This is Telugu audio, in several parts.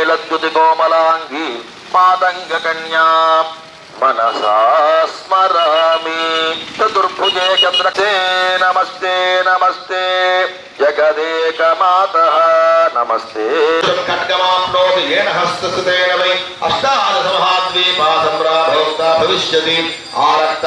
స్తుతి కోమలాంగి పాదంగ కన్యా మనసా స్మరామి. చతుర్భుజే చంద్రసే నమస్తే నమస్తే. జగదేక మాత నమస్తే. ఖడ్గమాప్నోతి ఏన హస్తసుతేన వై అష్టాదశమహాద్వీపా సంప్రాభోక్తా భవిష్యతి. ఆరక్త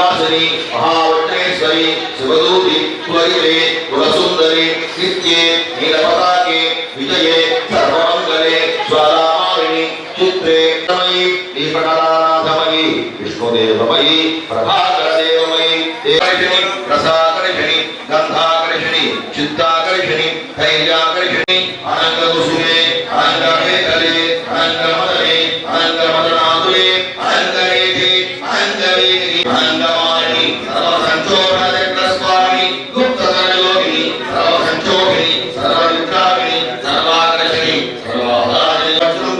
विपासनी महावटेश्वरी शिवदूती त्वरिते कुलसुंदरी नित्ये नीलपताके विजये सर्वमंगले स्वादामारिणी चित्रे तमयी दीपकरानाथमयी विष्णुदेवमयी प्रभाकरदेवमयी देवैषणी रसाकर्षणी गंधाकर्षणी चित्ताकर्षणी धैर्याकर्षणी अनंगकुसुमे अनंगमे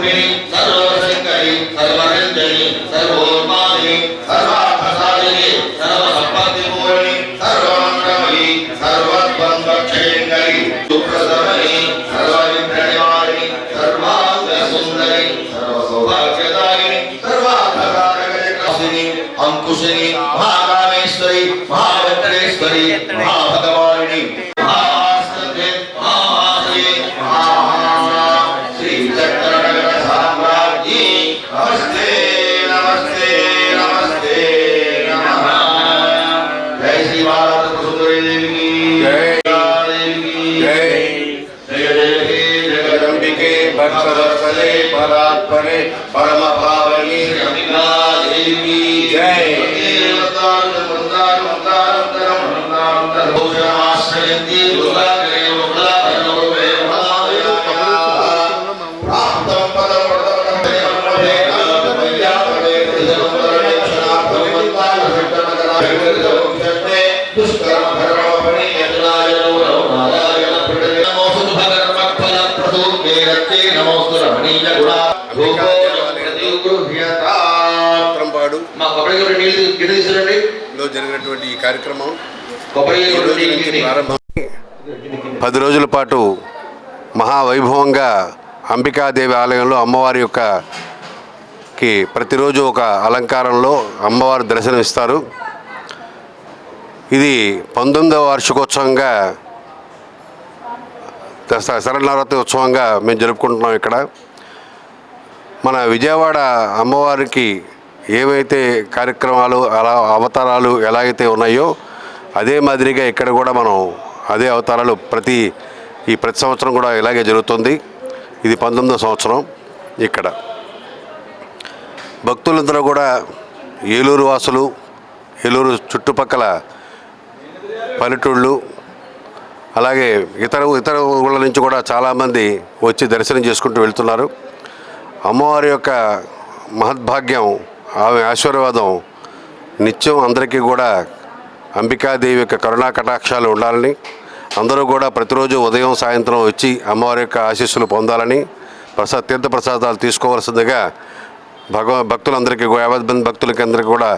सर्वरूपिणी सर्वशंकरी सर्वरंजनी सर्वोपाधि सर्वार्थसाधिनी सर्वसंपत्तिपूर्णी सर्वमंगलमयी सर्वद्वंद्वक्षयंकरी सुप्रसमनी सर्वविघ्ननिवारिणी सर्वांगसुंदरी सर्वसौभाग्यदायिनी सर्वार्थकारकजटासिनी अंकुशिनी, महाकामेश्वरी महाभद्रेश्वरी महाभगवान स्थले परात्परे परम भावनी रविना देवी जय देवतान वंदान वंदान धर्म वंदान धर्म आश्रयती మా కొబ్బరి నీళ్ళు తీసుకురండి. లో జరిగినటువంటి ఈ కార్యక్రమం పది రోజుల పాటు మహావైభవంగా అంబికాదేవి ఆలయంలో అమ్మవారి యొక్క కి ప్రతిరోజు ఒక అలంకారంలో అమ్మవారు దర్శనమిస్తారు. ఇది పంతొమ్మిదవ వార్షికోత్సవంగా శరణవరాత్రి ఉత్సవంగా మేము జరుపుకుంటున్నాం ఇక్కడ. మన విజయవాడ అమ్మవారికి ఏవైతే కార్యక్రమాలు అలా అవతారాలు ఎలాగైతే ఉన్నాయో అదే మాదిరిగా ఇక్కడ కూడా మనం అదే అవతారాలు ప్రతి ఈ ప్రతి సంవత్సరం కూడా ఇలాగే జరుగుతుంది. ఇది పంతొమ్మిదో సంవత్సరం ఇక్కడ. భక్తులందరూ కూడా ఏలూరు వాసులు ఏలూరు చుట్టుపక్కల పల్లెటూళ్ళు అలాగే ఇతర ఇతర ఊళ్ళ నుంచి కూడా చాలామంది వచ్చి దర్శనం చేసుకుంటూ వెళ్తున్నారు. అమ్మవారి యొక్క మహద్భాగ్యం ఆమె ఆశీర్వాదం నిత్యం అందరికీ కూడా అంబికాదేవి యొక్క కరుణా కటాక్షాలు ఉండాలని అందరూ కూడా ప్రతిరోజు ఉదయం సాయంత్రం వచ్చి అమ్మవారి యొక్క ఆశీస్సులు పొందాలని ప్రసాద్ తీర్థ ప్రసాదాలు తీసుకోవాల్సిందిగా భగవ భక్తులందరికీ యావత్ మంది భక్తులకి అందరికీ కూడా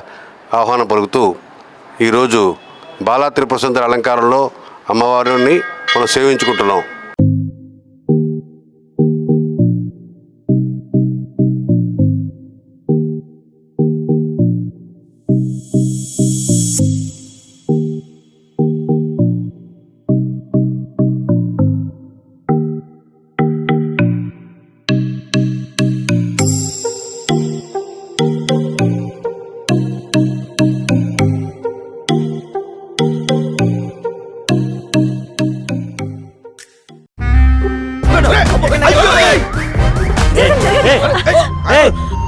ఆహ్వానం పలుకుతూ ఈరోజు బాలా త్రిపుర సుందర అలంకారంలో అమ్మవారిని మనం సేవించుకుంటున్నాం.